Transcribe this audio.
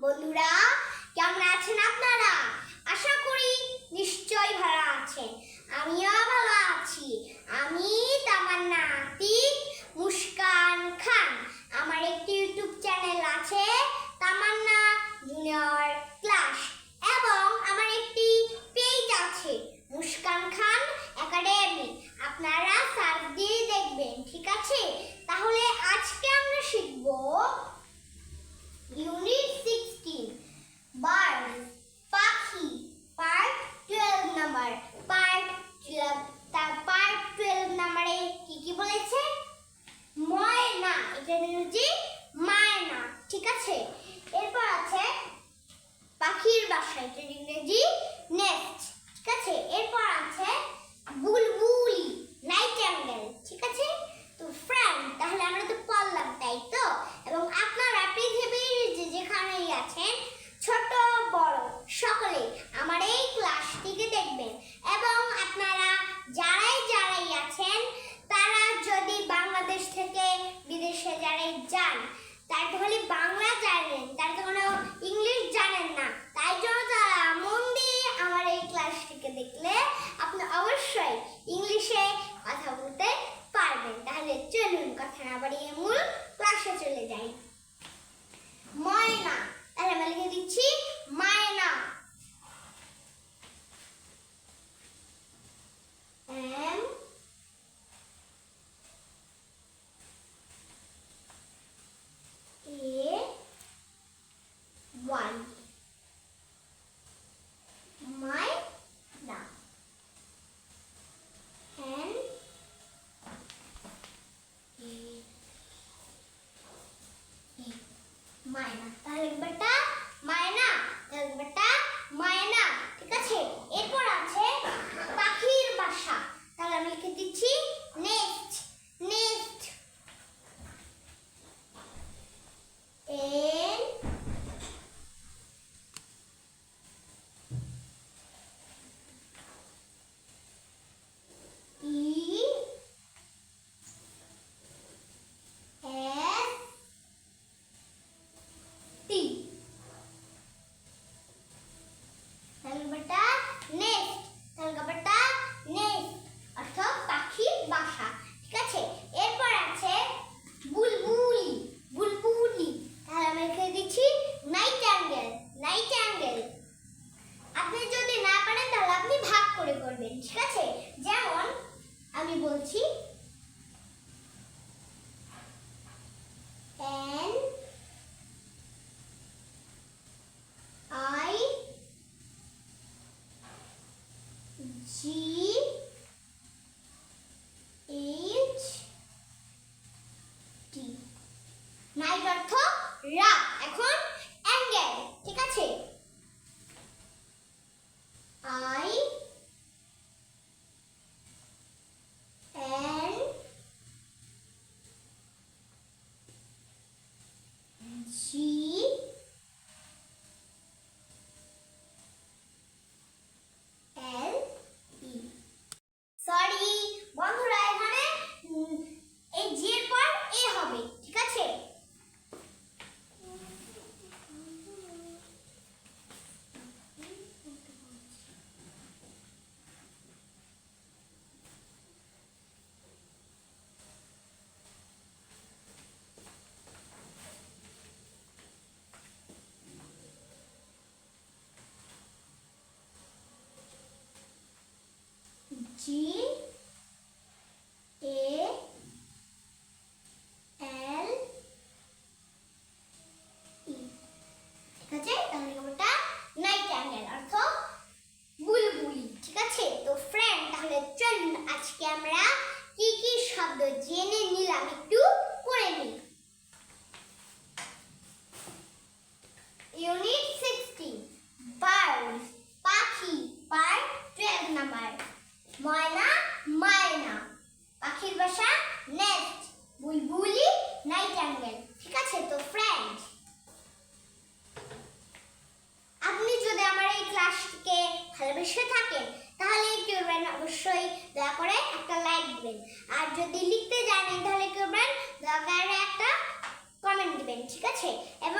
বন্ধুরা কেমন আছেন আপনারা? আশা করি নিশ্চয়ই ভালো আছেন। আমিও ভালো আছি। আমি তামান্না। যান তাই তো খালি বাংলা জানেন তাই তো কোনো ইংলিশ জানেন না। তাই তো Mine. G H D. Now you got to rock. জি এ এল ই ঠিক আছে? তাহলে ওটা নাইট অ্যাঙ্গেল অর্থ বুলবুলি। ঠিক আছে? তো ফ্রেন্ড তাহলে চলুন আজকে আমরা কি কি শব্দ জেনে নিলাম একটু? লিখবেন আর যদি লিখতে জানেন তাহলে করবেন দরকার একটা কমেন্ট দিবেন ঠিক আছে? এবং